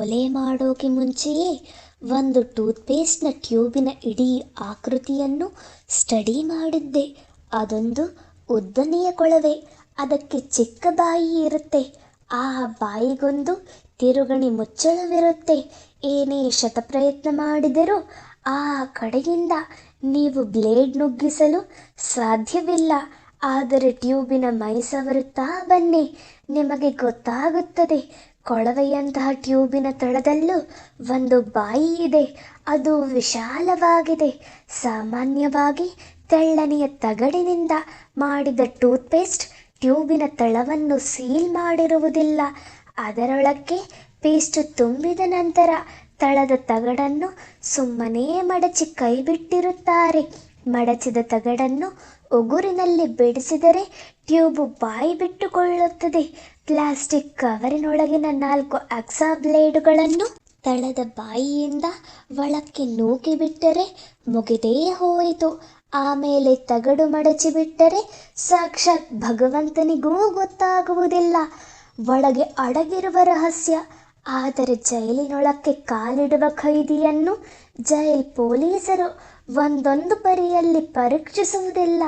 ಕೊಲೆ ಮಾಡೋಕೆ ಮುಂಚೆಯೇ ಒಂದು ಟೂತ್ಪೇಸ್ಟ್ನ ಟ್ಯೂಬಿನ ಇಡೀ ಆಕೃತಿಯನ್ನು ಸ್ಟಡಿ ಮಾಡಿದ್ದೆ. ಅದೊಂದು ಉದ್ದನೆಯ ಕೊಳವೆ. ಅದಕ್ಕೆ ಚಿಕ್ಕ ಬಾಯಿ ಇರುತ್ತೆ. ಆ ಬಾಯಿಗೊಂದು ತಿರುಗಣಿ ಮುಚ್ಚಳವಿರುತ್ತೆ. ಏನೇ ಶತಪ್ರಯತ್ನ ಮಾಡಿದರೂ ಆ ಕಡೆಯಿಂದ ನೀವು ಬ್ಲೇಡ್ ನುಗ್ಗಿಸಲು ಸಾಧ್ಯವಿಲ್ಲ. ಆದರೆ ಟ್ಯೂಬಿನ ಮೈ ಸವರುತ್ತಾ ಬನ್ನಿ. ನಿಮಗೆ ಗೊತ್ತಾಗುತ್ತದೆ. ಕೊಳವೆಯಂತಹ ಟ್ಯೂಬಿನ ತಳದಲ್ಲೂ ಒಂದು ಬಾಯಿ ಇದೆ. ಅದು ವಿಶಾಲವಾಗಿದೆ. ಸಾಮಾನ್ಯವಾಗಿ ತೆಳ್ಳನೆಯ ತಗಡಿನಿಂದ ಮಾಡಿದ ಟೂತ್ಪೇಸ್ಟ್ ಟ್ಯೂಬಿನ ತಳವನ್ನು ಸೀಲ್ ಮಾಡಿರುವುದಿಲ್ಲ. ಅದರೊಳಕ್ಕೆ ಪೇಸ್ಟ್ ತುಂಬಿದ ನಂತರ ತಳದ ತಗಡನ್ನು ಸುಮ್ಮನೆ ಮಡಚಿ ಕೈಬಿಟ್ಟಿರುತ್ತಾರೆ. ಮಡಚಿದ ತಗಡನ್ನು ಉಗುರಿನಲ್ಲಿ ಬಿಡಿಸಿದರೆ ಟ್ಯೂಬ್ ಬಾಯಿ ಬಿಟ್ಟುಕೊಳ್ಳುತ್ತದೆ. ಪ್ಲಾಸ್ಟಿಕ್ ಕವರಿನೊಳಗಿನ ನಾಲ್ಕು ಅಕ್ಸಾ ಬ್ಲೇಡುಗಳನ್ನು ತಳದ ಬಾಯಿಯಿಂದ ಒಳಕ್ಕೆ ನೂಕಿ ಬಿಟ್ಟರೆ ಮುಗಿದೇ ಹೋಯಿತು. ಆಮೇಲೆ ತಗಡು ಮಡಚಿ ಬಿಟ್ಟರೆ ಸಾಕ್ಷಾತ್ ಭಗವಂತನಿಗೂ ಗೊತ್ತಾಗುವುದಿಲ್ಲ. ಒಳಗೆ ಅಡಗಿರುವ ರಹಸ್ಯ, ಆದರೆ ಜೈಲಿನೊಳಕ್ಕೆ ಕಾಲಿಡುವ ಖೈದಿಯನ್ನು ಜೈಲ್ ಪೊಲೀಸರು ಒಂದೊಂದು ಪರಿಯಲ್ಲಿ ಪರೀಕ್ಷಿಸುವುದಿಲ್ಲ.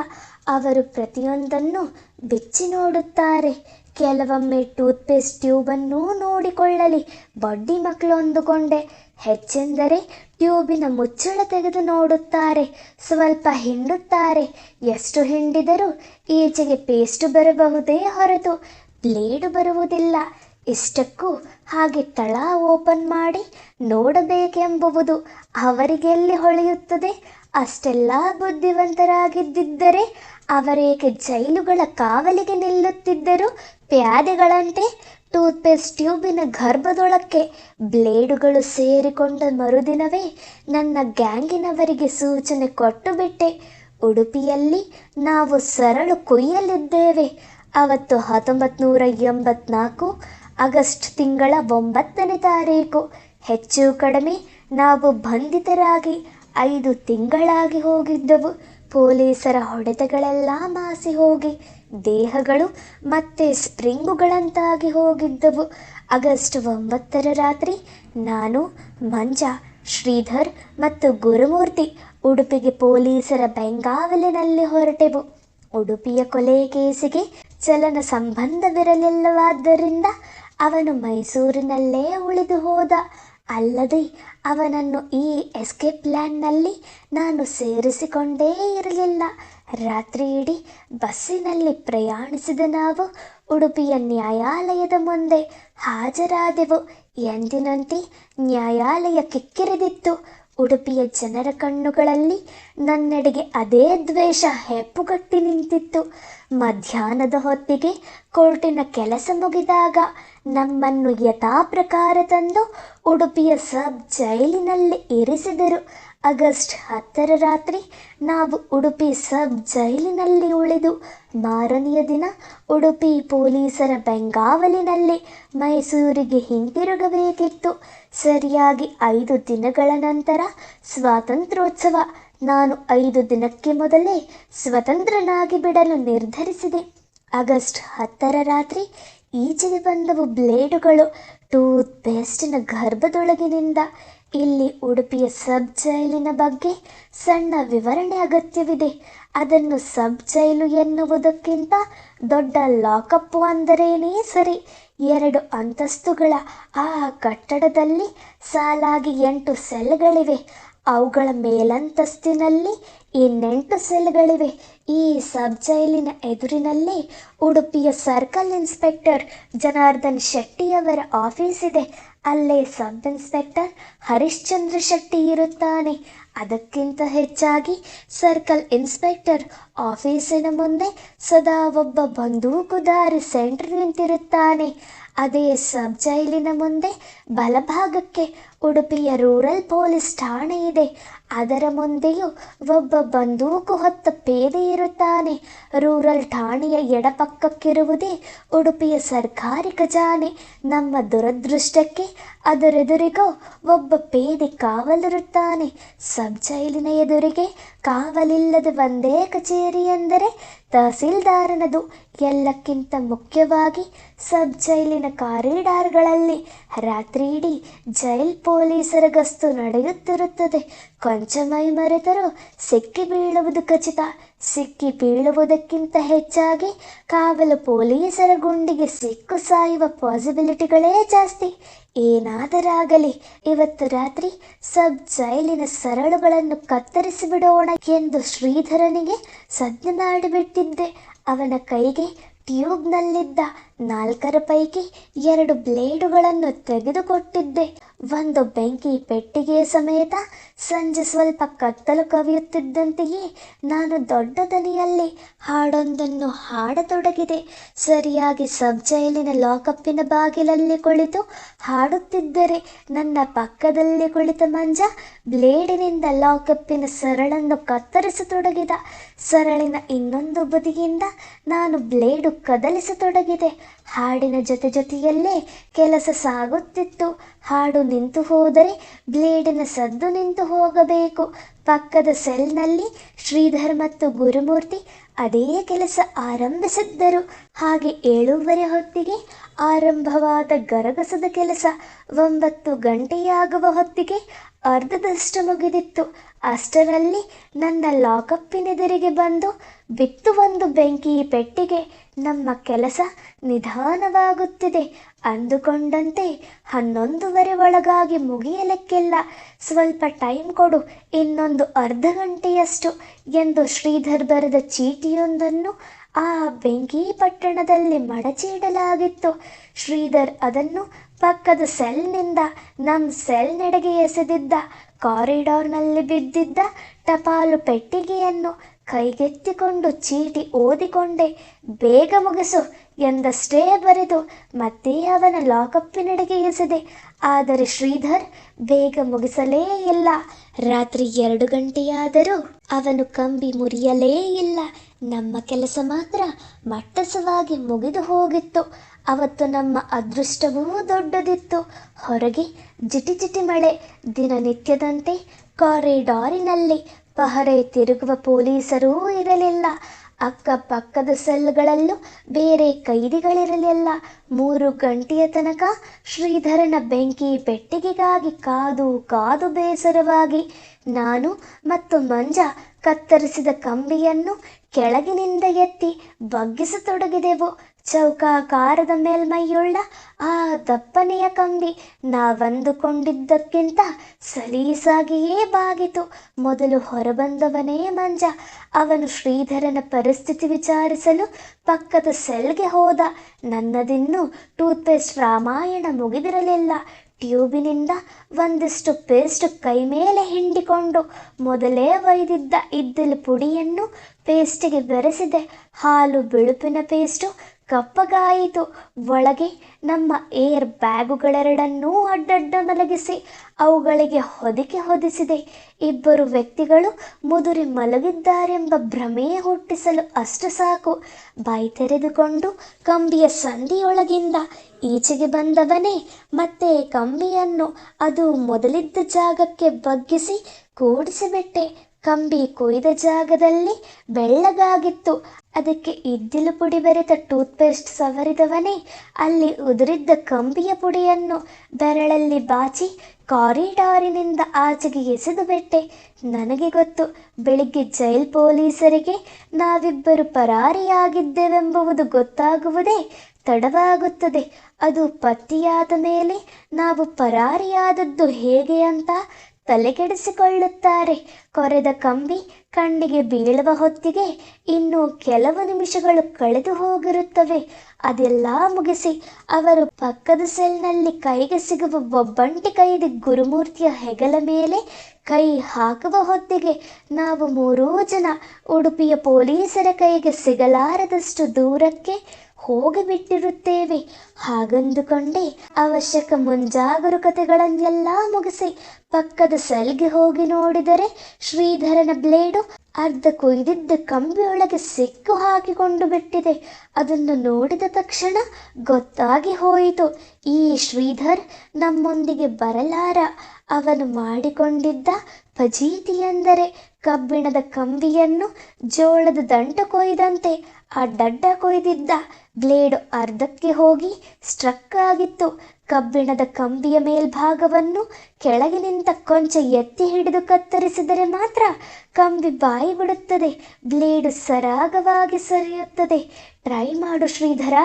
ಅವರು ಪ್ರತಿಯೊಂದನ್ನು ಬಿಚ್ಚಿ ನೋಡುತ್ತಾರೆ. ಕೆಲವೊಮ್ಮೆ ಟೂತ್ಪೇಸ್ಟ್ ಟ್ಯೂಬನ್ನು ನೋಡಿಕೊಳ್ಳಲಿ. ಬಡ್ಡಿ ಮಕ್ಕಳು ಅಂದುಕೊಂಡೆ. ಹೆಚ್ಚೆಂದರೆ ಟ್ಯೂಬಿನ ಮುಚ್ಚಳ ತೆಗೆದು ನೋಡುತ್ತಾರೆ. ಸ್ವಲ್ಪ ಹಿಂಡುತ್ತಾರೆ. ಎಷ್ಟು ಹಿಂಡಿದರೂ ಈಚೆಗೆ ಪೇಸ್ಟ್ ಬರಬಹುದೇ ಹೊರತು. ಬ್ಲೇಡು ಬರುವುದಿಲ್ಲ. ಇಷ್ಟಕ್ಕೂ ಹಾಗೆ ತಳ ಓಪನ್ ಮಾಡಿ ನೋಡಬೇಕೆಂಬುವುದು ಅವರಿಗೆಲ್ಲಿ ಹೊಳೆಯುತ್ತದೆ? ಅಷ್ಟೆಲ್ಲ ಬುದ್ಧಿವಂತರಾಗಿದ್ದಿದ್ದರೆ ಅವರೇಕೆ ಜೈಲುಗಳ ಕಾವಲಿಗೆ ನಿಲ್ಲುತ್ತಿದ್ದರು? ಪ್ಯಾದೆಗಳಂತೆ ಟೂತ್ಪೇಸ್ಟ್ ಟ್ಯೂಬಿನ ಗರ್ಭದೊಳಕ್ಕೆ ಬ್ಲೇಡುಗಳು ಸೇರಿಕೊಂಡ ಮರುದಿನವೇ ನನ್ನ ಗ್ಯಾಂಗಿನವರಿಗೆ ಸೂಚನೆ ಕೊಟ್ಟು ಬಿಟ್ಟೆ ಉಡುಪಿಯಲ್ಲಿ ನಾವು ಸರಳು ಕುಯ್ಯಲಿದ್ದೇವೆ. ಅವತ್ತು ಹತ್ತೊಂಬತ್ತು ನೂರ ಎಂಬತ್ನಾಲ್ಕು ಆಗಸ್ಟ್ ತಿಂಗಳ ಒಂಬತ್ತನೇ ತಾರೀಕು. ಹೆಚ್ಚು ಕಡಿಮೆ ನಾವು ಬಂಧಿತರಾಗಿ ಐದು ತಿಂಗಳಾಗಿ ಹೋಗಿದ್ದವು. ಪೊಲೀಸರ ಹೊಡೆತಗಳೆಲ್ಲ ಮಾಸಿ ಹೋಗಿ ದೇಹಗಳು ಮತ್ತೆ ಸ್ಪ್ರಿಂಗುಗಳಂತಾಗಿ ಹೋಗಿದ್ದವು. ಆಗಸ್ಟ್ ಒಂಬತ್ತರ ರಾತ್ರಿ ನಾನು, ಮಂಜ, ಶ್ರೀಧರ್ ಮತ್ತು ಗುರುಮೂರ್ತಿ ಉಡುಪಿಗೆ ಪೊಲೀಸರ ಬೆಂಗಾವಲಿನಲ್ಲಿ ಹೊರಟೆವು. ಉಡುಪಿಯ ಕೊಲೆ ಕೇಸಿಗೆ ಚಲನ ಸಂಬಂಧವಿರಲಿಲ್ಲವಾದ್ದರಿಂದ ಅವನು ಮೈಸೂರಿನಲ್ಲೇ ಉಳಿದು ಹೋದ. ಅಲ್ಲದೆ ಅವನನ್ನು ಈ ಎಸ್ಕೇಪ್ ಪ್ಲ್ಯಾನ್ನಲ್ಲಿ ನಾನು ಸೇರಿಸಿಕೊಂಡೇ ಇರಲಿಲ್ಲ. ರಾತ್ರಿ ಇಡೀ ಬಸ್ಸಿನಲ್ಲಿ ಪ್ರಯಾಣಿಸಿದ ನಾವು ಉಡುಪಿಯ ನ್ಯಾಯಾಲಯದ ಮುಂದೆ ಹಾಜರಾದೆವು. ಎಂದಿನಂತೆ ನ್ಯಾಯಾಲಯ ಕಿಕ್ಕಿರಿದಿತ್ತು. ಉಡುಪಿಯ ಜನರ ಕಣ್ಣುಗಳಲ್ಲಿ ನನ್ನೆಡೆಗೆ ಅದೇ ದ್ವೇಷ ಹೆಪ್ಪುಗಟ್ಟಿ ನಿಂತಿತ್ತು. ಮಧ್ಯಾಹ್ನದ ಹೊತ್ತಿಗೆ ಕೋರ್ಟಿನ ಕೆಲಸ ಮುಗಿದಾಗ ನಮ್ಮನ್ನು ಯಥಾಪ್ರಕಾರ ತಂದು ಉಡುಪಿಯ ಸಬ್ ಜೈಲಿನಲ್ಲಿ ಇರಿಸಿದರು. ಆಗಸ್ಟ್ ಹತ್ತರ ರಾತ್ರಿ ನಾವು ಉಡುಪಿ ಸಬ್ ಜೈಲಿನಲ್ಲಿ ಉಳಿದು ಮಾರನೆಯ ದಿನ ಉಡುಪಿ ಪೊಲೀಸರ ಬೆಂಗಾವಲಿನಲ್ಲಿ ಮೈಸೂರಿಗೆ ಹಿಂತಿರುಗಬೇಕಿತ್ತು. ಸರಿಯಾಗಿ ಐದು ದಿನಗಳ ನಂತರ ಸ್ವಾತಂತ್ರ್ಯೋತ್ಸವ ನಾನು ಐದು ದಿನಕ್ಕೆ ಮೊದಲೇ ಸ್ವತಂತ್ರನಾಗಿ ಬಿಡಲು ನಿರ್ಧರಿಸಿದೆ. ಆಗಸ್ಟ್ ಹತ್ತರ ರಾತ್ರಿ ಈಚೆಗೆ ಬಂದವು ಬ್ಲೇಡುಗಳು. ಟೂತ್ ಪೇಸ್ಟಿನ ಗರ್ಭದೊಳಗಿನಿಂದ ಇಲ್ಲಿ ಉಡುಪಿಯ ಸಬ್ ಜೈಲಿನ ಬಗ್ಗೆ ಸಣ್ಣ ವಿವರಣೆ ಅಗತ್ಯವಿದೆ. ಅದನ್ನು ಸಬ್ ಜೈಲು ಎನ್ನುವುದಕ್ಕಿಂತ ದೊಡ್ಡ ಲಾಕಪ್ಪು ಅಂದರೇನೇ ಸರಿ? ಎರಡು ಅಂತಸ್ತುಗಳ ಆ ಕಟ್ಟಡದಲ್ಲಿ ಸಾಲಾಗಿ ಎಂಟು ಸೆಲ್ಗಳಿವೆ. ಅವುಗಳ ಮೇಲಂತಸ್ತಿನಲ್ಲಿ ಇನ್ನೆಂಟು ಸೆಲ್ಗಳಿವೆ. ಈ ಸಬ್ ಜೈಲಿನ ಎದುರಿನಲ್ಲೇ ಉಡುಪಿಯ ಸರ್ಕಲ್ ಇನ್ಸ್ಪೆಕ್ಟರ್ ಜನಾರ್ದನ್ ಶೆಟ್ಟಿಯವರ ಆಫೀಸ್ ಇದೆ. ಅಲ್ಲೇ ಸಬ್ ಇನ್ಸ್ಪೆಕ್ಟರ್ ಹರಿಶ್ಚಂದ್ರ ಶೆಟ್ಟಿ ಇರುತ್ತಾನೆ. ಅದಕ್ಕಿಂತ ಹೆಚ್ಚಾಗಿ ಸರ್ಕಲ್ ಇನ್ಸ್ಪೆಕ್ಟರ್ ಆಫೀಸಿನ ಮುಂದೆ ಸದಾ ಒಬ್ಬ ಬಂದೂಕುದಾರಿ ಸೆಂಟ್ರ್ ನಿಂತಿರುತ್ತಾನೆ. ಅದೇ ಸಬ್ ಜೈಲಿನ ಮುಂದೆ ಬಲಭಾಗಕ್ಕೆ ಉಡುಪಿಯ ರೂರಲ್ ಪೊಲೀಸ್ ಠಾಣೆ ಇದೆ. ಅದರ ಮುಂದೆಯೂ ಒಬ್ಬ ಬಂದೂಕು ಹೊತ್ತ ಪೇದೆ ಇರುತ್ತಾನೆ. ರೂರಲ್ ಠಾಣೆಯ ಎಡಪಕ್ಕಕ್ಕಿರುವುದೇ ಉಡುಪಿಯ ಸರ್ಕಾರಿ ಖಜಾನೆ. ನಮ್ಮ ದುರದೃಷ್ಟಕ್ಕೆ ಅದರೆದುರಿಗೋ ಒಬ್ಬ ಪೇದೆ ಕಾವಲಿರುತ್ತಾನೆ. ಸಬ್ ಜೈಲಿನ ಎದುರಿಗೆ ಕಾವಲಿಲ್ಲದ ಒಂದೇ ಕಚೇರಿ ಎಂದರೆ ತಹಸೀಲ್ದಾರನದು. ಎಲ್ಲಕ್ಕಿಂತ ಮುಖ್ಯವಾಗಿ ಸಬ್ ಜೈಲಿನ ಕಾರಿಡಾರ್ಗಳಲ್ಲಿ ರಾತ್ರಿ ಇಡೀ ಜೈಲ್ ಪೊಲೀಸರ ಗಸ್ತು ನಡೆಯುತ್ತಿರುತ್ತದೆ. ಕೊಂಚ ಮೈ ಮರೆತರೂ ಸಿಕ್ಕಿ ಬೀಳುವುದು ಖಚಿತ. ಸಿಕ್ಕಿ ಬೀಳುವುದಕ್ಕಿಂತ ಹೆಚ್ಚಾಗಿ ಕಾವಲು ಪೊಲೀಸರ ಗುಂಡಿಗೆ ಸಿಕ್ಕು ಸಾಯುವ ಪಾಸಿಬಿಲಿಟಿಗಳೇ ಜಾಸ್ತಿ. ಏನಾದರಾಗಲಿ, ಇವತ್ತು ರಾತ್ರಿ ಸಬ್ ಜೈಲಿನ ಸರಳುಗಳನ್ನು ಕತ್ತರಿಸಿ ಬಿಡೋಣ ಎಂದು ಶ್ರೀಧರನಿಗೆ ಸಜ್ಞೆ ಮಾಡಿಬಿಟ್ಟಿದ್ದೆ. ಅವನ ಕೈಗೆ ಟ್ಯೂಬ್ನಲ್ಲಿದ್ದ ನಾಲ್ಕರ ಪೈಕಿ ಎರಡು ಬ್ಲೇಡುಗಳನ್ನು ತೆಗೆದುಕೊಟ್ಟಿದ್ದೆ. ಒಂದು ಬೆಂಕಿ ಪೆಟ್ಟಿಗೆಯ ಸಮೇತ ಸಂಜೆ ಸ್ವಲ್ಪ ಕತ್ತಲು ಕವಿಯುತ್ತಿದ್ದಂತೆಯೇ ನಾನು ದೊಡ್ಡ ದನಿಯಲ್ಲಿ ಹಾಡೊಂದನ್ನು ಹಾಡತೊಡಗಿದೆ. ಸರಿಯಾಗಿ ಸಬ್ ಜೈಲಿನ ಲಾಕಪ್ಪಿನ ಬಾಗಿಲಲ್ಲಿ ಕುಳಿತು ಹಾಡುತ್ತಿದ್ದರೆ ನನ್ನ ಪಕ್ಕದಲ್ಲಿ ಕುಳಿತ ಮಂಜ ಬ್ಲೇಡಿನಿಂದ ಲಾಕಪ್ಪಿನ ಸರಳನ್ನು ಕತ್ತರಿಸತೊಡಗಿದ. ಸರಳಿನ ಇನ್ನೊಂದು ಬದಿಯಿಂದ ನಾನು ಬ್ಲೇಡು ಕದಲಿಸತೊಡಗಿದೆ. ಹಾಡಿನ ಜೊತೆ ಜೊತೆಯಲ್ಲೇ ಕೆಲಸ ಸಾಗುತ್ತಿತ್ತು. ಹಾಡು ನಿಂತು ಹೋದರೆ ಬ್ಲೇಡಿನ ಸದ್ದು ನಿಂತು ಹೋಗಬೇಕು. ಪಕ್ಕದ ಸೆಲ್ನಲ್ಲಿ ಶ್ರೀಧರ್ ಮತ್ತು ಗುರುಮೂರ್ತಿ ಅದೇ ಕೆಲಸ ಆರಂಭಿಸಿದ್ದರು. ಹಾಗೆ ಏಳೂವರೆ ಹೊತ್ತಿಗೆ ಆರಂಭವಾದ ಗರಗಸದ ಕೆಲಸ ಒಂಬತ್ತು ಗಂಟೆಯಾಗುವ ಹೊತ್ತಿಗೆ ಅರ್ಧದಷ್ಟು ಮುಗಿದಿತ್ತು. ಅಷ್ಟರಲ್ಲಿ ನನ್ನ ಲಾಕಪ್ಪಿನೆದುರಿಗೆ ಬಂದು ಬಿತ್ತು ಒಂದು ಬೆಂಕಿ ಪೆಟ್ಟಿಗೆ ನಮ್ಮ ಕೆಲಸ ನಿಧಾನವಾಗುತ್ತಿದೆ. ಅಂದುಕೊಂಡಂತೆ ಹನ್ನೊಂದುವರೆ ಒಳಗಾಗಿ ಮುಗಿಯಲಿಕ್ಕಿಲ್ಲ. ಸ್ವಲ್ಪ ಟೈಮ್ ಕೊಡು, ಇನ್ನೊಂದು ಅರ್ಧ ಗಂಟೆಯಷ್ಟು ಎಂದು ಶ್ರೀಧರ್ ಬರೆದ ಚೀಟಿಯೊಂದನ್ನು ಆ ಬೆಂಕಿ ಪಟ್ಟಣದಲ್ಲಿ ಮಡಚಿಡಲಾಗಿತ್ತು. ಶ್ರೀಧರ್ ಅದನ್ನು ಪಕ್ಕದ ಸೆಲ್ನಿಂದ ನಮ್ಮ ಸೆಲ್ ನೆಡೆಗೆ ಎಸೆದಿದ್ದ ಕಾರಿಡಾರ್ನಲ್ಲಿ ಬಿದ್ದಿದ್ದ ಟಪಾಲು ಪೆಟ್ಟಿಗೆಯನ್ನು ಕೈಗೆತ್ತಿಕೊಂಡು ಚೀಟಿ ಓದಿಕೊಂಡೆ. ಬೇಗ ಮುಗಿಸು ಎಂದಷ್ಟೇ ಬರೆದು ಮತ್ತೆ ಅವನ ಲಾಕಪ್ಪಿನಡೆಗೆ ಎಸೆದೆ. ಆದರೆ ಶ್ರೀಧರ್ ಬೇಗ ಮುಗಿಸಲೇ ಇಲ್ಲ. ರಾತ್ರಿ ಎರಡು ಗಂಟೆಯಾದರೂ ಅವನು ಕಂಬಿ ಮುರಿಯಲೇ ಇಲ್ಲ. ನಮ್ಮ ಕೆಲಸ ಮಾತ್ರ ಮಟ್ಟಸವಾಗಿ ಮುಗಿದು ಹೋಗಿತ್ತು. ಅವತ್ತು ನಮ್ಮ ಅದೃಷ್ಟವೂ ದೊಡ್ಡದಿತ್ತು. ಹೊರಗೆ ಜಿಟಿ ಜಿಟಿ ಮಳೆ ದಿನನಿತ್ಯದಂತೆ ಕಾರಿಡಾರಿನಲ್ಲಿ ಪಹರೆ ತಿರುಗುವ ಪೊಲೀಸರೂ ಇರಲಿಲ್ಲ. ಅಕ್ಕಪಕ್ಕದ ಸೆಲ್ಗಳಲ್ಲೂ ಬೇರೆ ಕೈದಿಗಳಿರಲಿಲ್ಲ. ಮೂರು ಗಂಟೆಯ ತನಕ ಶ್ರೀಧರನ ಬೆಂಕಿ ಪೆಟ್ಟಿಗೆಗಾಗಿ ಕಾದು ಕಾದು ಬೇಸರವಾಗಿ, ನಾನು ಮತ್ತು ಮಂಜ ಕತ್ತರಿಸಿದ ಕಂಬಿಯನ್ನು ಕೆಳಗಿನಿಂದ ಎತ್ತಿ ಬಗ್ಗಿಸತೊಡಗಿದೆವು. ಚೌಕಾಕಾರದ ಮೇಲ್ಮೈಯುಳ್ಳ ಆ ದಪ್ಪನೆಯ ಕಂಬಿ ನಾವಂದುಕೊಂಡಿದ್ದಕ್ಕಿಂತ ಸಲೀಸಾಗಿಯೇ ಬಾಗಿತು. ಮೊದಲು ಹೊರಬಂದವನೇ ಮಂಜ. ಅವನು ಶ್ರೀಧರನ ಪರಿಸ್ಥಿತಿ ವಿಚಾರಿಸಲು ಪಕ್ಕದ ಸೆಲ್ಗೆ ಹೋದ. ನನ್ನದಿನ್ನೂ ಟೂತ್ಪೇಸ್ಟ್ ರಾಮಾಯಣ ಮುಗಿದಿರಲಿಲ್ಲ. ಟ್ಯೂಬಿನಿಂದ ಒಂದಿಷ್ಟು ಪೇಸ್ಟ್ ಕೈ ಮೇಲೆ ಹಿಂಡಿಕೊಂಡು ಮೊದಲೇ ಒಯ್ದಿದ್ದ ಇದ್ದಿಲು ಪುಡಿಯನ್ನು ಪೇಸ್ಟಿಗೆ ಬೆರೆಸಿದೆ. ಹಾಲು ಬಿಳುಪಿನ ಪೇಸ್ಟು, ಕಪ್ಪಗಾಯಿತು. ಒಳಗೆ ನಮ್ಮ ಏರ್ ಬ್ಯಾಗುಗಳೆರಡನ್ನೂ ಅಡ್ಡಡ್ಡ ಮಲಗಿಸಿ, ಅವುಗಳಿಗೆ ಹೊದಿಕೆ ಹೊದಿಸಿದೆ. ಇಬ್ಬರು ವ್ಯಕ್ತಿಗಳು ಮುದುರಿ ಮಲಗಿದ್ದಾರೆಂಬ ಭ್ರಮೆ ಹುಟ್ಟಿಸಲು ಅಷ್ಟು ಸಾಕು. ಬಾಯಿ ತೆರೆದುಕೊಂಡು ಕಂಬಿಯ ಸಂದಿಯೊಳಗಿಂದ ಈಚೆಗೆ ಬಂದವನೇ, ಮತ್ತೆ ಕಂಬಿಯನ್ನು ಅದು ಮೊದಲಿದ್ದ ಜಾಗಕ್ಕೆ ಬಗ್ಗಿಸಿ ಕೂಡಿಸಿಬಿಟ್ಟೆ. ಕಂಬಿ ಕೊಯ್ದ ಜಾಗದಲ್ಲಿ ಬೆಳ್ಳಗಾಗಿತ್ತು. ಅದಕ್ಕೆ ಇದ್ದಿಲು ಪುಡಿ ಬೆರೆತ ಟೂತ್ಪೇಸ್ಟ್ ಸವರಿದವನೇ. ಅಲ್ಲಿ ಉದುರಿದ್ದ ಕಂಬಿಯ ಪುಡಿಯನ್ನು ಬೆರಳಲ್ಲಿ ಬಾಚಿ ಕಾರಿಡಾರಿನಿಂದ ಆಚೆಗೆ ಎಸೆದು ಬಿಟ್ಟೆ ನನಗೆ ಗೊತ್ತು, ಬೆಳಿಗ್ಗೆ ಜೈಲ್ ಪೊಲೀಸರಿಗೆ ನಾವಿಬ್ಬರು ಪರಾರಿಯಾಗಿದ್ದೇವೆಂಬುವುದು ಗೊತ್ತಾಗುವುದೇ ತಡವಾಗುತ್ತದೆ. ಅದು ಪತ್ತೆಯಾದ ಮೇಲೆ ನಾವು ಪರಾರಿಯಾದದ್ದು ಹೇಗೆ ಅಂತ ತಲೆಕೆಡಿಸಿಕೊಳ್ಳುತ್ತಾರೆ. ಕೊರೆದ ಕಂಬಿ ಕಣ್ಣಿಗೆ ಬೀಳುವ ಹೊತ್ತಿಗೆ ಇನ್ನು ಕೆಲವು ನಿಮಿಷಗಳು ಕಳೆದು ಹೋಗಿರುತ್ತವೆ. ಅದೆಲ್ಲ ಮುಗಿಸಿ ಅವರು ಪಕ್ಕದ ಸೆಲ್ನಲ್ಲಿ ಕೈಗೆ ಸಿಗುವ ಒಬ್ಬಂಟಿ ಕೈದಿ ಗುರುಮೂರ್ತಿಯ ಹೆಗಲ ಮೇಲೆ ಕೈ ಹಾಕುವ ಹೊತ್ತಿಗೆ ನಾವು ಮೂರೂ ಜನ ಉಡುಪಿಯ ಪೊಲೀಸರ ಕೈಗೆ ಸಿಗಲಾರದಷ್ಟು ದೂರಕ್ಕೆ ಹೋಗಿಬಿಟ್ಟಿರುತ್ತೇವೆ. ಹಾಗಂದುಕೊಂಡೇ ಅವಶ್ಯಕ ಮುಂಜಾಗರೂಕತೆಗಳನ್ನೆಲ್ಲ ಮುಗಿಸಿ ಪಕ್ಕದ ಸೆಲ್ಗೆ ಹೋಗಿ ನೋಡಿದರೆ ಶ್ರೀಧರನ ಬ್ಲೇಡು ಅರ್ಧ ಕೊಯ್ದಿದ್ದ ಕಂಬಿಯೊಳಗೆ ಸಿಕ್ಕು ಹಾಕಿಕೊಂಡು ಬಿಟ್ಟಿದೆ. ಅದನ್ನು ನೋಡಿದ ತಕ್ಷಣ ಗೊತ್ತಾಗಿ ಹೋಯಿತು. ಈ ಶ್ರೀಧರ್ ನಮ್ಮೊಂದಿಗೆ ಬರಲಾರ. ಅವನು ಮಾಡಿಕೊಂಡಿದ್ದ ಫಜೀತಿ ಎಂದರೆ ಕಬ್ಬಿಣದ ಕಂಬಿಯನ್ನು ಜೋಳದ ದಂಟ ಕೊಯ್ದಂತೆ ಆ ಡಡ್ಡ ಕೊಯ್ದಿದ್ದ ಬ್ಲೇಡ್ ಅರ್ಧಕ್ಕೆ ಹೋಗಿ ಸ್ಟ್ರಕ್ ಆಗಿತ್ತು. ಕಬ್ಬಿಣದ ಕಂಬಿಯ ಮೇಲ್ಭಾಗವನ್ನು ಕೆಳಗಿನಿಂದ ಕೊಂಚ ಎತ್ತಿ ಹಿಡಿದು ಕತ್ತರಿಸಿದರೆ ಮಾತ್ರ ಕಂಬಿ ಬಾಯಿ ಬಿಡುತ್ತದೆ ಬ್ಲೇಡು ಸರಾಗವಾಗಿ ಸರಿಯುತ್ತದೆ. ಟ್ರೈ ಮಾಡು ಶ್ರೀಧರ,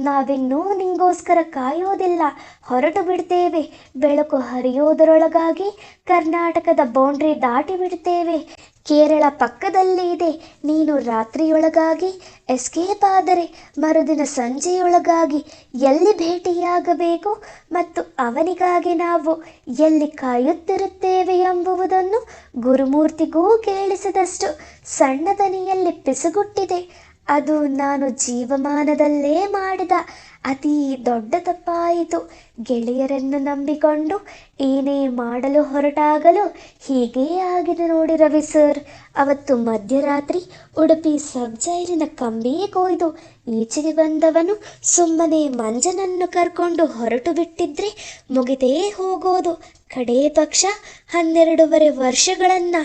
ನಾವಿನ್ನೂ ನಿಂಗೋಸ್ಕರ ಕಾಯೋದಿಲ್ಲ, ಹೊರಟು ಬಿಡ್ತೇವೆ. ಬೆಳಕು ಹರಿಯೋದರೊಳಗಾಗಿ ಕರ್ನಾಟಕದ ಬೌಂಡ್ರಿ ದಾಟಿ ಬಿಡ್ತೇವೆ. ಕೇರಳ ಪಕ್ಕದಲ್ಲಿ ಇದೆ. ನೀನು ರಾತ್ರಿಯೊಳಗಾಗಿ ಎಸ್ಕೇಪ್ ಆದರೆ ಮರುದಿನ ಸಂಜೆಯೊಳಗಾಗಿ ಎಲ್ಲಿ ಭೇಟಿಯಾಗಬೇಕು ಮತ್ತು ಅವನಿಗಾಗಿ ನಾವು ಎಲ್ಲಿ ಕಾಯುತ್ತಿರುತ್ತೇವೆ ಎಂಬುವುದನ್ನು ಗುರುಮೂರ್ತಿಗೂ ಕೇಳಿಸಿದಷ್ಟು ಸಣ್ಣದನಿಯಲ್ಲಿ ಪಿಸುಗುಟ್ಟಿದೆ. ಅದು ನಾನು ಜೀವಮಾನದಲ್ಲೇ ಮಾಡಿದ ಅತೀ ದೊಡ್ಡ ತಪ್ಪಾಯಿತು. ಗೆಳೆಯರನ್ನು ನಂಬಿಕೊಂಡು ಏನೇ ಮಾಡಲು ಹೊರಟಾಗಲು ಹೀಗೇ ಆಗಿದೆ ನೋಡಿ ರವಿ ಸರ್. ಅವತ್ತು ಮಧ್ಯರಾತ್ರಿ ಉಡುಪಿ ಸಬ್ ಜೈಲಿನ ಕಂಬಿಯೇ ಕೊಯ್ದು ಈಚೆಗೆ ಬಂದವನು ಸುಮ್ಮನೆ ಮಂಜನನ್ನು ಕರ್ಕೊಂಡು ಹೊರಟು ಬಿಟ್ಟಿದ್ರೆ ಮುಗಿದೇ ಹೋಗೋದು. ಕಡೇ ಪಕ್ಷ ಹನ್ನೆರಡೂವರೆ ವರ್ಷಗಳನ್ನು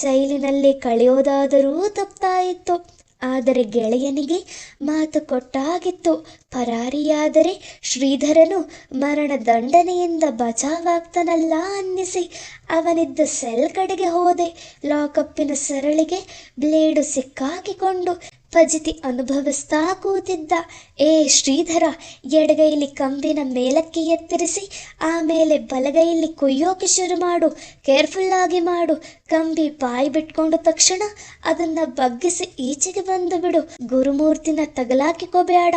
ಜೈಲಿನಲ್ಲಿ ಕಳೆಯೋದಾದರೂ ತಪ್ಪಾಯಿತು ಆದರೆ ಗೆಳೆಯನಿಗೆ ಮಾತು ಕೊಟ್ಟಾಗಿತ್ತು. ಪರಾರಿಯಾದರೆ ಶ್ರೀಧರನು ಮರಣ ದಂಡನೆಯಿಂದ ಬಚಾವಾಗ್ತಾನಲ್ಲ ಅನ್ನಿಸಿ ಅವನಿದ್ದ ಸೆಲ್ ಕಡೆಗೆ ಹೋದೆ. ಲಾಕಪ್ಪಿನ ಸರಳಿಗೆ ಬ್ಲೇಡು ಸಿಕ್ಕಾಕಿಕೊಂಡು ಫಜಿತಿ ಅನುಭವಿಸ್ತಾ ಕೂತಿದ್ದ ಏ ಶ್ರೀಧರ, ಎಡಗೈಲಿ ಕಂಬಿನ ಮೇಲಕ್ಕೆ ಎತ್ತರಿಸಿ, ಆಮೇಲೆ ಬಲಗೈಲಿ ಕೊಯ್ಯೋಕೆ ಶುರು ಮಾಡು, ಕೇರ್ಫುಲ್ ಆಗಿ ಮಾಡು, ಕಂಬಿ ಬಾಯಿ ಬಿಟ್ಕೊಂಡ ತಕ್ಷಣ ಅದನ್ನ ಬಗ್ಗಿಸಿ ಈಚೆಗೆ ಬಂದು ಬಿಡು. ಗುರುಮೂರ್ತಿನ ತಗಲಾಕಿಕೋಬೇಡ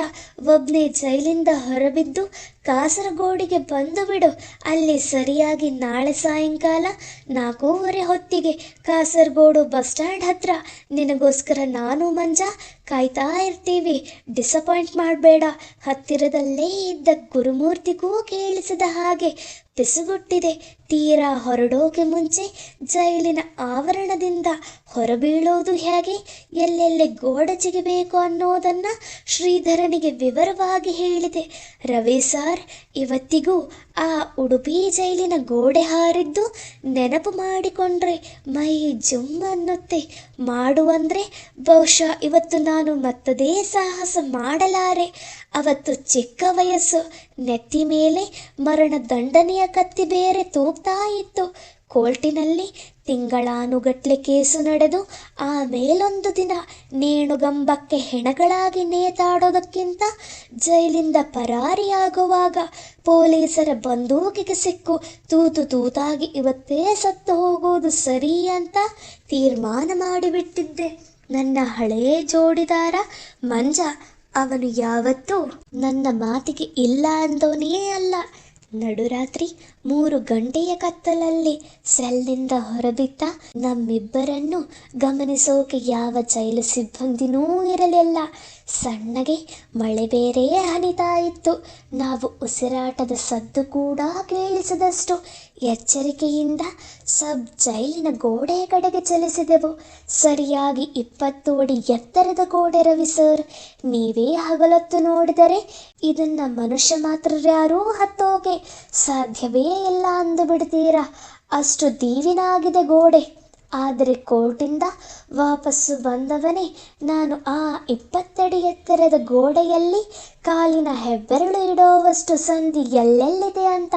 ಒಬ್ನೇ ಜೈಲಿಂದ ಹೊರಬಿದ್ದು ಕಾಸರಗೋಡಿಗೆ ಬಂದು ಬಿಡು. ಅಲ್ಲಿ ಸರಿಯಾಗಿ ನಾಳೆ ಸಾಯಂಕಾಲ ನಾಲ್ಕೂವರೆ ಹೊತ್ತಿಗೆ ಕಾಸರಗೋಡು ಬಸ್ ಸ್ಟ್ಯಾಂಡ್ ಹತ್ರ. ನಿನಗೋಸ್ಕರ ನಾನು ಮಂಜ ಕಾಯ್ತಾ ಇರ್ತೀವಿ. ಡಿಸಪಾಯಿಂಟ್ ಮಾಡಬೇಡ. ಹತ್ತಿರದಲ್ಲೇ ಇದ್ದ ಗುರುಮೂರ್ತಿಗೂ ಕೇಳಿಸಿದ ಹಾಗೆ ಪಿಸುಗುಟ್ಟಿದೆ ತೀರಾ ಹೊರಡೋಕೆ ಮುಂಚೆ ಜೈಲಿನ ಆವರಣದಿಂದ ಹೊರಬೀಳೋದು ಹೇಗೆ? ಎಲ್ಲೆಲ್ಲಿ ಗೋಡೆ ಜಿಗಬೇಕು ಅನ್ನೋದನ್ನ ಶ್ರೀಧರನಿಗೆ ವಿವರವಾಗಿ ಹೇಳಿದೆ. ರವಿ ಸಾರ್, ಇವತ್ತಿಗೂ ಆ ಉಡುಪಿ ಜೈಲಿನ ಗೋಡೆ ಹಾರಿದ್ದು ನೆನಪು ಮಾಡಿಕೊಂಡ್ರೆ ಮೈ ಜುಮ್ ಅನ್ನುತ್ತೆ. ಮಾಡುವಂದ್ರೆ ಬಹುಶಃ ಇವತ್ತು ನಾನು ಮತ್ತದೇ ಸಾಹಸ ಮಾಡಲಾರೆ. ಅವತ್ತು ಚಿಕ್ಕ ವಯಸ್ಸು, ನೆತ್ತಿ ಮೇಲೆ ಮರಣ ದಂಡನೆಯ ಕತ್ತಿ ಬೇರೆ ತೂಗ್ತಾ ಇತ್ತು. ಕೋರ್ಟಿನಲ್ಲಿ ತಿಂಗಳಾನುಗಟ್ಲೆ ಕೇಸು ನಡೆದು ಆಮೇಲೊಂದು ದಿನ ನೇಣುಗಂಬಕ್ಕೆ ಹೆಣಗಳಾಗಿ ನೇತಾಡೋದಕ್ಕಿಂತ ಜೈಲಿಂದ ಪರಾರಿಯಾಗುವಾಗ ಪೊಲೀಸರ ಬಂದೂಕಿಗೆ ಸಿಕ್ಕು ತೂತು ತೂತಾಗಿ ಇವತ್ತೇ ಸತ್ತು ಹೋಗೋದು ಸರಿ ಅಂತ ತೀರ್ಮಾನ ಮಾಡಿಬಿಟ್ಟಿದ್ದೆ. ನನ್ನ ಹಳೆಯ ಜೋಡಿದಾರ ಮಂಜ, ಅವನು ಯಾವತ್ತೂ ನನ್ನ ಮಾತಿಗೆ ಇಲ್ಲ ಅಂದವನೇ ಅಲ್ಲ. ನಡುರಾತ್ರಿ ಮೂರು ಗಂಟೆಯ ಕತ್ತಲಲ್ಲಿ ಸೆಲ್ನಿಂದ ಹೊರಬಿದ್ದ ನಮ್ಮಿಬ್ಬರನ್ನು ಗಮನಿಸೋಕೆ ಯಾವ ಜೈಲು ಸಿಬ್ಬಂದಿನೂ ಇರಲಿಲ್ಲ. ಸಣ್ಣಗೆ ಮಳೆ ಬೇರೆ ಹನಿತಾ ಇತ್ತು ನಾವು ಉಸಿರಾಟದ ಸದ್ದು ಕೂಡ ಕೇಳಿಸದಷ್ಟು ಎಚ್ಚರಿಕೆಯಿಂದ ಸಬ್ ಜೈಲಿನ ಗೋಡೆಯ ಕಡೆಗೆ ಚಲಿಸಿದೆವು. ಸರಿಯಾಗಿ ಇಪ್ಪತ್ತು ಅಡಿ ಎತ್ತರದ ಗೋಡೆ ರವಿ ಸರ್, ನೀವೇ ಹಗಲತ್ತು ನೋಡಿದರೆ ಇದನ್ನ ಮನುಷ್ಯ ಮಾತ್ರ ಯಾರೂ ಹತ್ತೋಕೆ ಸಾಧ್ಯವೇ ಇಲ್ಲ ಅಂದು ಬಿಡ್ತೀರಾ ಅಷ್ಟು ದೀವಿನಾಗಿದೆ ಗೋಡೆ. ಆದರೆ ಕೋರ್ಟಿಂದ ವಾಪಸ್ಸು ಬಂದವನೇ ನಾನು ಆ ಇಪ್ಪತ್ತಡಿ ಎತ್ತರದ ಗೋಡೆಯಲ್ಲಿ ಕಾಲಿನ ಹೆಬ್ಬೆರಳು ಇಡುವಷ್ಟು ಸಂಧಿ ಎಲ್ಲೆಲ್ಲಿದೆ ಅಂತ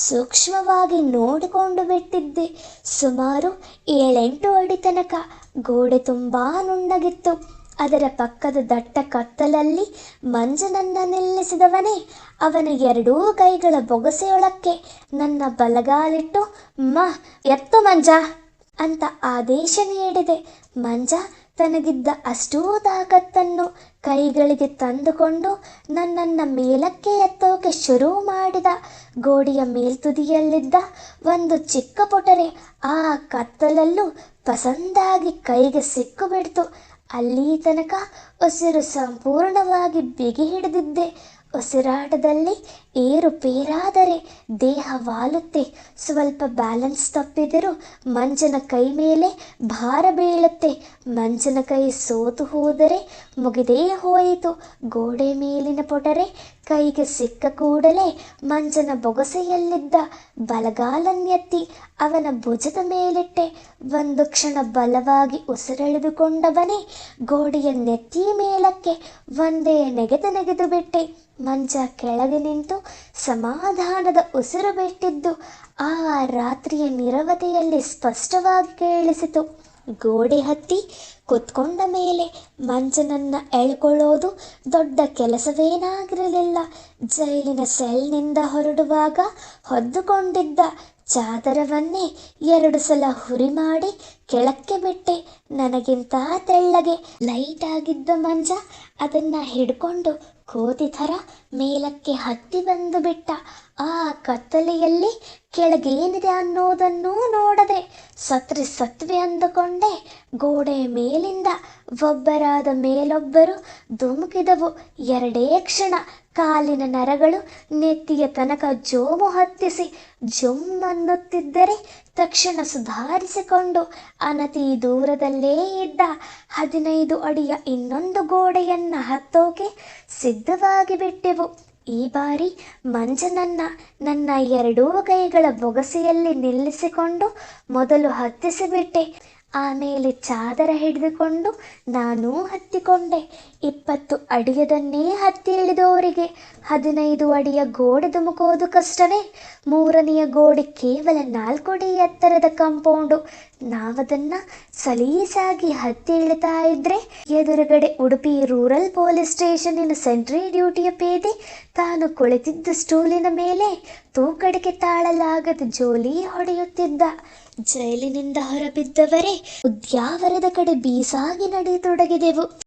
ಸೂಕ್ಷ್ಮವಾಗಿ ನೋಡಿಕೊಂಡು ಬಿಟ್ಟಿದ್ದೆ. ಸುಮಾರು ಏಳೆಂಟು ಅಡಿ ತನಕ ಗೋಡೆ ತುಂಬ ನುಣ್ಣಗಿತ್ತು. ಅದರ ಪಕ್ಕದ ದಟ್ಟ ಕತ್ತಲಲ್ಲಿ ಮಂಜನನ್ನ ನಿಲ್ಲಿಸಿದವನೇ ಅವನ ಎರಡೂ ಕೈಗಳ ಬೊಗಸೆಯೊಳಕ್ಕೆ ನನ್ನ ಬಲಗಾಲಿಟ್ಟು ಮ ಎತ್ತು ಮಂಜ! ಅಂತ ಆದೇಶ ನೀಡಿದೆ. ಮಂಜ ತನಗಿದ್ದ ಅಷ್ಟೂ ತಾಕತ್ತನ್ನು ಕೈಗಳಿಗೆ ತಂದುಕೊಂಡು ನನ್ನನ್ನು ಮೇಲಕ್ಕೆ ಎತ್ತೋಕೆ ಶುರು ಮಾಡಿದ. ಗೋಡೆಯ ಮೇಲ್ತುದಿಯಲ್ಲಿದ್ದ ಒಂದು ಚಿಕ್ಕ ಪೊಟರೆ ಆ ಕತ್ತಲಲ್ಲೂ ಪಸಂದಾಗಿ ಕೈಗೆ ಸಿಕ್ಕು ಅಲ್ಲಿ ತನಕ ಉಸಿರು ಸಂಪೂರ್ಣವಾಗಿ ಬಿಗಿ ಹಿಡಿದಿದ್ದೆ ಉಸಿರಾಟದಲ್ಲಿ ಏರುಪೇರಾದರೆ ದೇಹ ವಾಲುತ್ತೆ. ಸ್ವಲ್ಪ ಬ್ಯಾಲೆನ್ಸ್ ತಪ್ಪಿದರೂ ಮಂಜನ ಕೈ ಮೇಲೆ ಭಾರ ಬೀಳುತ್ತೆ. ಮಂಜನ ಕೈ ಸೋತು ಹೋದರೆ ಮುಗಿದೇ ಹೋಯಿತು. ಗೋಡೆ ಮೇಲಿನ ಪೊಟರೆ ಕೈಗೆ ಸಿಕ್ಕ ಕೂಡಲೇ ಮಂಜನ ಬೊಗಸೆಯಲ್ಲಿದ್ದ ಬಲಗಾಲನ್ನೆತ್ತಿ ಅವನ ಭುಜದ ಮೇಲಿಟ್ಟೆ. ಒಂದು ಕ್ಷಣ ಬಲವಾಗಿ ಉಸಿರೆಳೆದುಕೊಂಡವನೇ ಗೋಡೆಯ ನೆತ್ತಿ ಮೇಲಕ್ಕೆ ಒಂದೇ ನೆಗೆದು ನೆಗೆದು ಬಿಟ್ಟೆ. ಮಂಜ ಕೆಳಗೆ ನಿಂತು ಸಮಾಧಾನದ ಉಸಿರು ಬಿಟ್ಟಿದ್ದು ಆ ರಾತ್ರಿಯ ನಿರವತೆಯಲ್ಲಿ ಸ್ಪಷ್ಟವಾಗಿ ಕೇಳಿಸಿತು. ಗೋಡೆ ಹತ್ತಿ ಕುತ್ಕೊಂಡ ಮೇಲೆ ಮಂಜನನ್ನ ಎಳ್ಕೊಳ್ಳೋದು ದೊಡ್ಡ ಕೆಲಸವೇನಾಗಿರಲಿಲ್ಲ. ಜೈಲಿನ ಸೆಲ್ನಿಂದ ಹೊರಡುವಾಗ ಹೊದ್ದುಕೊಂಡಿದ್ದ ಚಾದರವನ್ನೇ ಎರಡು ಸಲ ಹುರಿ ಮಾಡಿ ಕೆಳಕ್ಕೆ ಬಿಟ್ಟೆ. ನನಗಿಂತ ತೆಳ್ಳಗೆ ಲೈಟ್ ಆಗಿದ್ದ ಮಂಜ ಅದನ್ನ ಹಿಡ್ಕೊಂಡು ಕೋತಿ ಥರ ಮೇಲಕ್ಕೆ ಹತ್ತಿ ಬಂದು ಬಿಟ್ಟ. ಆ ಕತ್ತಲೆಯಲ್ಲಿ ಕೆಳಗೇನಿದೆ ಅನ್ನೋದನ್ನೂ ನೋಡದೆ ಸತ್ರಿ ಸತ್ವೆ ಅಂದುಕೊಂಡೆ. ಗೋಡೆ ಮೇಲಿಂದ ಒಬ್ಬರಾದ ಮೇಲೊಬ್ಬರು ಧುಮುಕಿದವು. ಎರಡೇ ಕ್ಷಣ ಕಾಲಿನ ನರಗಳು ನೆತ್ತಿಯ ತನಕ ಜೋಮು ಹತ್ತಿಸಿ ಜುಮ್ಮನ್ನುತ್ತಿದ್ದರೆ ತಕ್ಷಣ ಸುಧಾರಿಸಿಕೊಂಡು ಅನತಿ ದೂರದಲ್ಲೇ ಇದ್ದ ಹದಿನೈದು ಅಡಿಯ ಇನ್ನೊಂದು ಗೋಡೆಯನ್ನ ಹತ್ತೋಕೆ ಸಿದ್ಧವಾಗಿ ಬಿಟ್ಟೆವು. ಈ ಬಾರಿ ಮಂಜನನ್ನ ನನ್ನ ಎರಡೂ ಕೈಗಳ ಬೊಗಸೆಯಲ್ಲಿ ನಿಲ್ಲಿಸಿಕೊಂಡು ಮೊದಲು ಹತ್ತಿಸಿಬಿಟ್ಟೆ. ಆಮೇಲೆ ಚಾದರ ಹಿಡಿದುಕೊಂಡು ನಾನೂ ಹತ್ತಿಕೊಂಡೆ. ಇಪ್ಪತ್ತು ಅಡಿಯದನ್ನೇ ಹತ್ತಿ ಇಳಿದವರಿಗೆ ಹದಿನೈದು ಅಡಿಯ ಗೋಡೆ ಧುಮುಕೋದು ಕಷ್ಟವೇ. ಮೂರನೆಯ ಗೋಡೆ ಕೇವಲ ನಾಲ್ಕು ಅಡಿ ಎತ್ತರದ ಕಂಪೌಂಡು. ನಾವದನ್ನು ಸಲೀಸಾಗಿ ಹತ್ತಿ ಇಳಿತಾ ಇದ್ರೆ ಎದುರುಗಡೆ ಉಡುಪಿ ರೂರಲ್ ಪೊಲೀಸ್ ಸ್ಟೇಷನ್ನಿನ ಸೆಂಟ್ರಿ ಡ್ಯೂಟಿಯ ಪೇದೆ ತಾನು ಕುಳಿತಿದ್ದ ಸ್ಟೂಲಿನ ಮೇಲೆ ತೂಕಡಿಕೆ ತಾಳಲಾಗದ ಜೋಲಿ ಹೊಡೆಯುತ್ತಿದ್ದ. ಜೈಲಿನಿಂದ ಹೊರಬಿದ್ದವರೇ ಉದ್ಯಾವರದ ಕಡೆ ಬೀಸಾಗಿ ನಡೆಯತೊಡಗಿದೆವು.